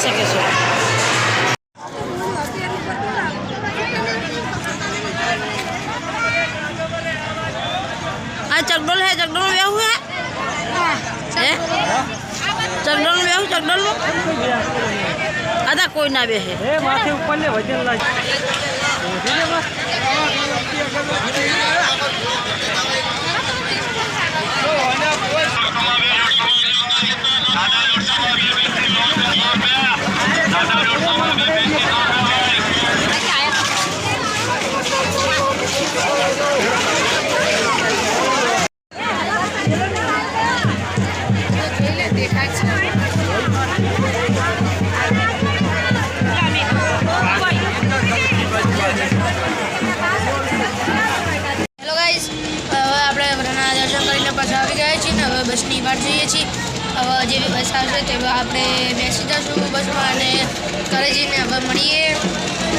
કરી શકે છે આ ચકડોલ હે ચકડોલ વેવું હે? ચકડોલ વેવું ચકડોલ અદા કોઈ ના બેહે. એ માથે ઉપર ને વજન લાગે દાદા બસની બહાર જઈએ છીએ. હવે જેવી બસ આવશે તે આપણે બેસી જશું બસમાં જઈને હવે મળીએ.